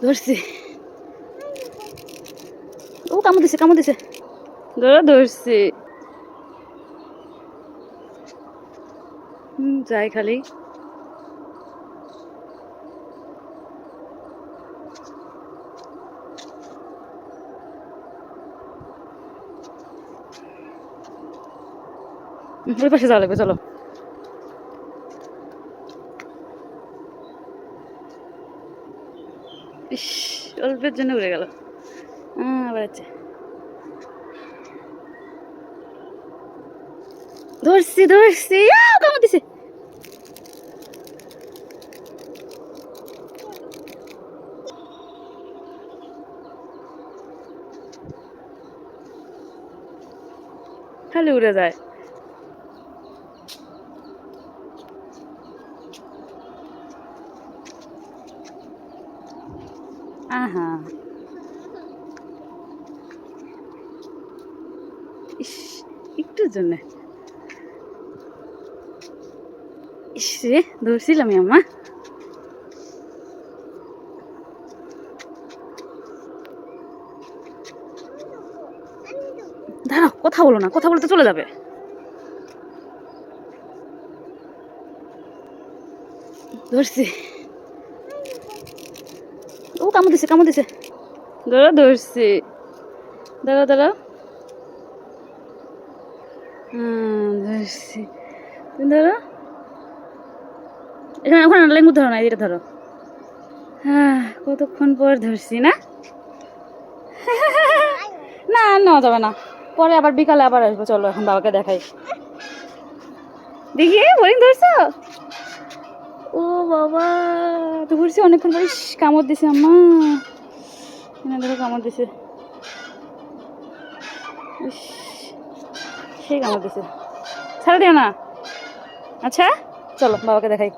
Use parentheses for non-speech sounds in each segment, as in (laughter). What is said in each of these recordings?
ধরছি। ও কামড় দিছে কামড় দিছে। ধরো ধরছি। যাই খালি। ওই পাশে যাওয়া লাগবে চলো। ইস অল্পের জন্য উড়ে গেল। আবার ধরছি ধরছি কামড় দিছে। খালি উড়ে যায়। আহা। ইস একটুর জন্য ইস রে ধরছিলাম আম্মা। দাঁড়াও, কথা বলো না, কথা বলতে চলে যাবে। ধরছি। কামড় দিছে কামড় দিছে। দাঁড়া, ধরছি। দাঁড়া দাঁড়া। হুম ধরছি। তুমি ধরো এখানে, ওখানে লেঙ্গু ধরো না এটা ধরো। হ্যাঁ কতক্ষণ পর ধরছি, না? (laughs) না নেওয়া যাবে না। পরে আবার বিকালে আবার আসব, চলো, এখন বাবাকে দেখাই। দেখি হরিণ ধরছো? ও বাবা। তো ঘুরছি অনেকক্ষণ পরে কামড় দিছে, আম্মা। এখানে দেখো কামড় দিছে। সেই কামড় দিছে। ছাড়া দিও না। আচ্ছা চলো, বাবাকে দেখাই।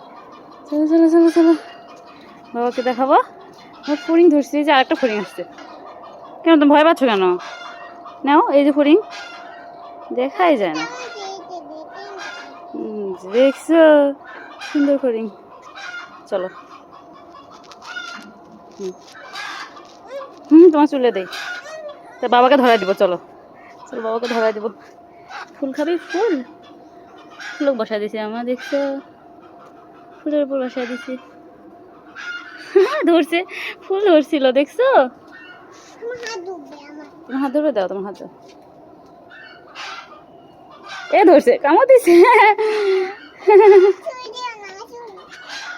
চলো চলো চলো চলো। বাবাকে দেখাবো। আমার ফড়িং ধরছি যে আরেকটা ফড়িং আসছে। কেন, তুমি ভয় পাচ্ছ কেন? নাও, এই যে ফড়িং দেখাই যায় না। দেখছ? সুন্দর ফড়িং চলো। হুম। তোমার চুলে দেই তা বাবাকে ধরাই দিব, চলো। চলো বাবাকে ধরাই দিব। ফুল খাবি? ফুল? ফুলক বসাই দিছি আমার দেখছ? ফুলের উপর বসাই দিছি। ধরছে, ফুল ধরছিল, দেখছ? তোমার হাত ধরবে? দাও, তোমার হাত এ ধরছে, কামড় দিছে।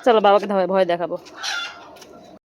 চলো বাবাকে ভয় দেখাবো।